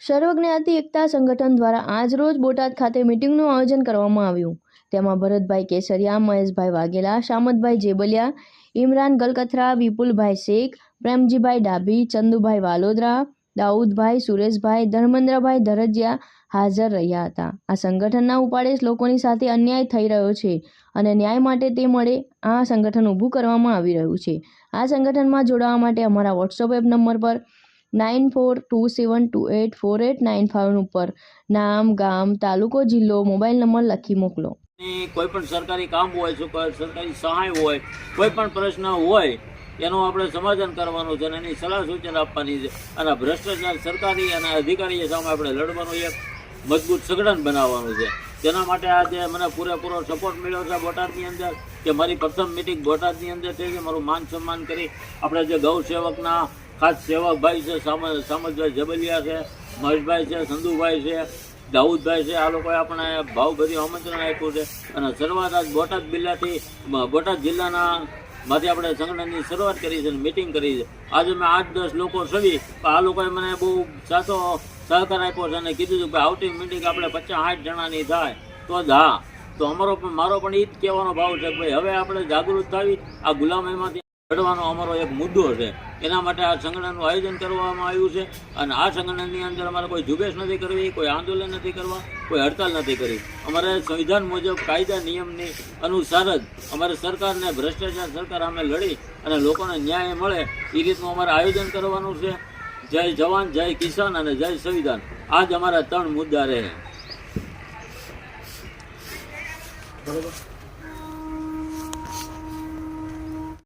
સર્વજ્ઞાતિ એકતા સંગઠન દ્વારા આજરોજ બોટાદ ખાતે મિટિંગનું આયોજન કરવામાં આવ્યું. તેમાં ભરતભાઈ કેસરિયા, મહેશભાઈ વાઘેલા, શામતભાઈ જેબલિયા, ઇમરાન ગલકથરા, વિપુલભાઈ શેખ, પ્રેમજીભાઈ ડાભી, ચંદુભાઈ વાલોદરા, દાઉદભાઈ, સુરેશભાઈ, ધર્મેન્દ્રભાઈ ધરજિયા હાજર રહ્યા હતા. આ સંગઠનના ઉપાડેશ લોકોની સાથે અન્યાય થઈ રહ્યો છે અને ન્યાય માટે તે મળે આ સંગઠન ઊભું કરવામાં આવી રહ્યું છે. આ સંગઠનમાં જોડાવા માટે અમારા વોટ્સઅપ એપ નંબર પર nine four two seven two eight four eight nine five ઉપર નામ ગામ તાલુકો જિલ્લો મોબાઈલ નંબર લખી મોકલો કોઈ પણ સરકારી કામ હોય સરકારી સહાય હોય કોઈ પણ પ્રશ્ન હોય એનું આપણે સમાધાન કરવાનું છે અને એની સલાહ સૂચન આપવાની છે અને ભ્રષ્ટાચાર સરકારી અને અધિકારી સામે આપણે લડવાનું એક મજબૂત સંગઠન બનાવવાનું છે તેના માટે આજે મને પૂરેપૂરો સપોર્ટ મળ્યો છે બોટાદની અંદર કે મારી પ્રથમ મિટિંગ બોટાદની અંદર થઈ છે મારું માન સન્માન કરી આપણે જે ગૌ સેવકના ખાસ સેવકભાઈ છે, સામ સામતભાઈ જબલિયા છે, મહેશભાઈ છે સંધુભાઈ છે, દાઉદભાઈ છે, આ લોકોએ આપણે ભાવભર્યું આમંત્રણ આપ્યું છે. અને શરૂઆત આજ બોટાદ જિલ્લાથી બોટાદ જિલ્લાના માંથી આપણે સંગઠનની શરૂઆત કરી છે અને મિટિંગ કરી છે. આજે મેં આઠ દસ લોકો સવી આ લોકોએ મને બહુ સાચો સહકાર આપ્યો છે અને કીધું હતું કે આવતી મિટિંગ આપણે પચાસ આઠ જણાની થાય. તો જ હા. તો અમારો પણ મારો પણ એ જ કહેવાનો ભાવ છે કે ભાઈ હવે આપણે જાગૃત થાવી, આ ગુલામીમાંથી લડવાનો અમારો એક મુદ્દો છે. એના માટે આ સંગઠનનું આયોજન કરવામાં આવ્યું છે અને આ સંગઠનની અંદર અમારે કોઈ ઝુંબેશ નથી કરવી, કોઈ આંદોલન નથી કરવા, કોઈ હડતાલ નથી કરવી. અમારે સંવિધાન મુજબ કાયદા નિયમની અનુસાર જ અમારે સરકારને ભ્રષ્ટાચાર સરકાર અમે લડી અને લોકોને ન્યાય મળે એ રીતનું અમારે આયોજન કરવાનું છે. જય જવાન, જય કિસાન અને જય સંવિધાન. આ જ અમારા ત્રણ મુદ્દા રહે. બરોબર.